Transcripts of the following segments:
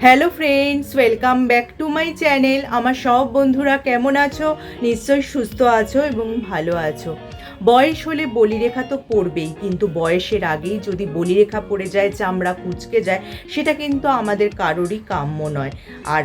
Hello friends welcome back to my channel আমার সব বন্ধুরা কেমন আছো? নিশ্চয়ই সুস্থ আছো এবং ভালো আছো। বয়স হলে বলিরেখা তো পড়বেই, কিন্তু বয়সের আগেই যদি বলিরেখা পড়ে যায়, চামড়া কুচকে যায়, সেটা কিন্তু আমাদের কারোরই কাম্য নয়। আর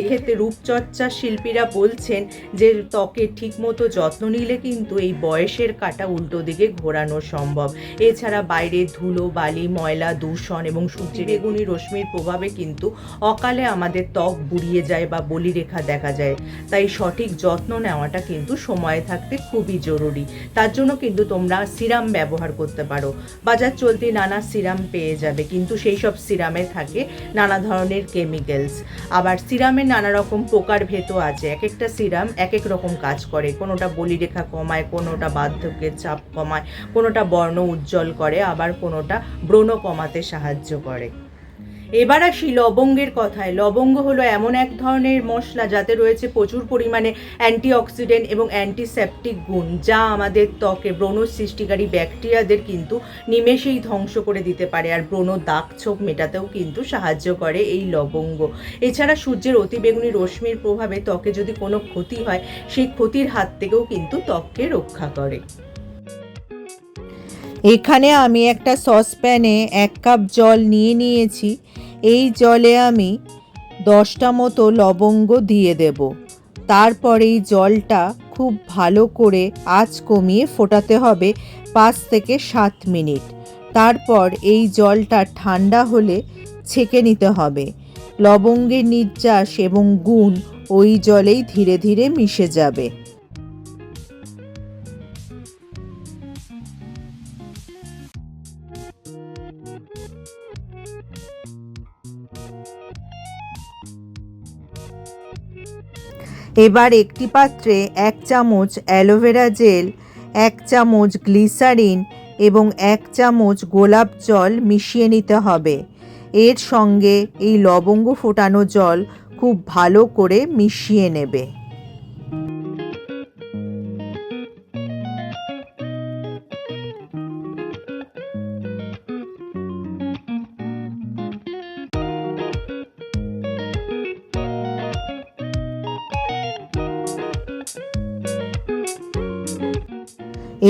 এক্ষেত্রে রূপচর্চা শিল্পীরা বলছেন যে ত্বকের ঠিকমতো যত্ন নিলে কিন্তু এই বয়সের কাটা উল্টো দিকে ঘোরানো সম্ভব। এছাড়া বাইরে ধুলো, বালি, ময়লা, দূষণ এবং সূর্যের বেগুনি, রশ্মির প্রভাবে কিন্তু অকালে আমাদের ত্বক বুড়িয়ে যায় বা বলিরেখা দেখা যায়। তাই সঠিক যত্ন নেওয়াটা কিন্তু সময়ে থাকতে খুবই জরুরি। তার জন্য কিন্তু তোমরা সিরাম ব্যবহার করতে পারো। বাজার চলতি নানা সিরাম পেয়ে যাবে, কিন্তু সেই সব সিরামে থাকে নানা ধরনের কেমিক্যালস আবার সিরামের নানা রকম প্রকার ভেতও আছে এক একটা সিরাম এক এক রকম কাজ করে। কোনোটা বলিরেখা কমায়, কোনোটা বার্ধক্যের চাপ কমায়, কোনোটা বর্ণ উজ্জ্বল করে, আবার কোনোটা ব্রণ কমাতে সাহায্য করে। এবার আসি লবঙ্গের কথায়। লবঙ্গ হলো এমন এক ধরনের মশলা যাতে রয়েছে প্রচুর পরিমাণে অ্যান্টিঅক্সিডেন্ট এবং অ্যান্টিসেপটিক গুণ, যা আমাদের ত্বকে ব্রণ সৃষ্টিকারী ব্যাকটেরিয়াদের কিন্তু নিমেষেই ধ্বংস করে দিতে পারে আর ব্রণ দাগ ছোপ মেটাতেও কিন্তু সাহায্য করে এই লবঙ্গ। এছাড়া সূর্যের অতিবেগুনি রশ্মির প্রভাবে ত্বকে যদি কোনো ক্ষতি হয়, সেই ক্ষতির হাত থেকেও কিন্তু ত্বককে রক্ষা করে। এখানে আমি একটা সসপ্যানে এক কাপ জল নিয়ে নিয়েছি। এই জলে আমি দশটা মতো লবঙ্গ দিয়ে দেব। তারপর এই জলটা খুব ভালো করে আঁচ কমিয়ে ফোটাতে হবে পাঁচ থেকে সাত মিনিট। তারপর এই জলটা ঠান্ডা হলে ছেঁকে নিতে হবে। লবঙ্গের নির্যাস এবং গুণ ওই জলেই ধীরে ধীরে মিশে যাবে। এবার একটি পাত্রে এক চামচ অ্যালোভেরা জেল, এক চামচ গ্লিসারিন এবং এক চামচ গোলাপ জল মিশিয়ে নিতে হবে। এর সঙ্গে এই লবঙ্গ ফোটানো জল খুব ভালো করে মিশিয়ে নেবে।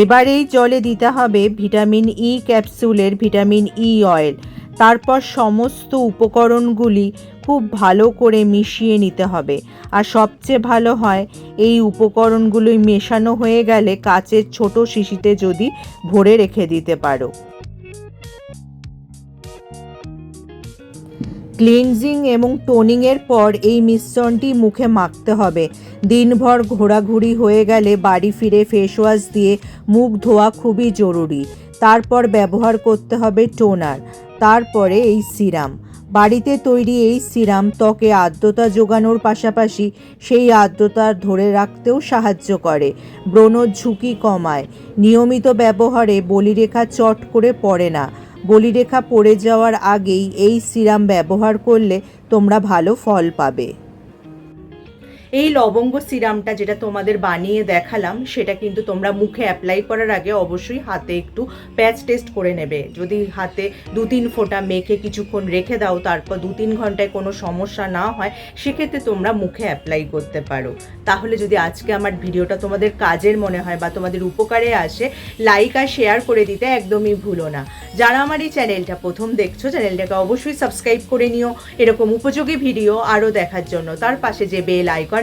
এবার এই জলে দিতে হবে ভিটামিন ই ক্যাপসুলের ভিটামিন ই অয়েল তারপর সমস্ত উপকরণগুলি খুব ভালো করে মিশিয়ে নিতে হবে। আর সবচেয়ে ভালো হয়, এই উপকরণগুলি মেশানো হয়ে গেলে কাচের ছোট শিশিতে যদি ভরে রেখে দিতে পারো। ক্লিনজিং এবং টোনিংয়ের পর এই মিশ্রণটি মুখে মাখতে হবে। দিনভর ঘোরাঘুরি হয়ে গেলে বাড়ি ফিরে ফেসওয়াশ দিয়ে মুখ ধোয়া খুবই জরুরি। তারপর ব্যবহার করতে হবে টোনার তারপরে এই সিরাম বাড়িতে তৈরি এই সিরাম ত্বকে আর্দ্রতা যোগানোর পাশাপাশি সেই আর্দ্রতা ধরে রাখতেও সাহায্য করে। ব্রণর ঝুঁকি কমায়। নিয়মিত ব্যবহারে বলিরেখা চট করে পড়ে না। বলিরেখা পড়ে যাওয়ার আগেই এই সিরাম ব্যবহার করলে তোমরা ভালো ফল পাবে। এই লবঙ্গ সিরামটা যেটা তোমাদের বানিয়ে দেখালাম, সেটা কিন্তু তোমরা মুখে অ্যাপ্লাই করার আগে অবশ্যই হাতে একটু প্যাচ টেস্ট করে নেবে। যদি হাতে দু তিন ফোঁটা মেখে কিছুক্ষণ রেখে দাও, তারপর দু তিন ঘন্টায় কোনো সমস্যা না হয়, সেক্ষেত্রে তোমরা মুখে অ্যাপ্লাই করতে পারো। তাহলে যদি আজকে আমার ভিডিওটা তোমাদের কাজের মনে হয় বা তোমাদের উপকারে আসে লাইক আর শেয়ার করে দিতে একদমই ভুলো না। যারা আমার এই চ্যানেলটা প্রথম দেখছ চ্যানেলটাকে অবশ্যই সাবস্ক্রাইব করে নিও। এরকম উপযোগী ভিডিও আরও দেখার জন্য। তার পাশে যে বেল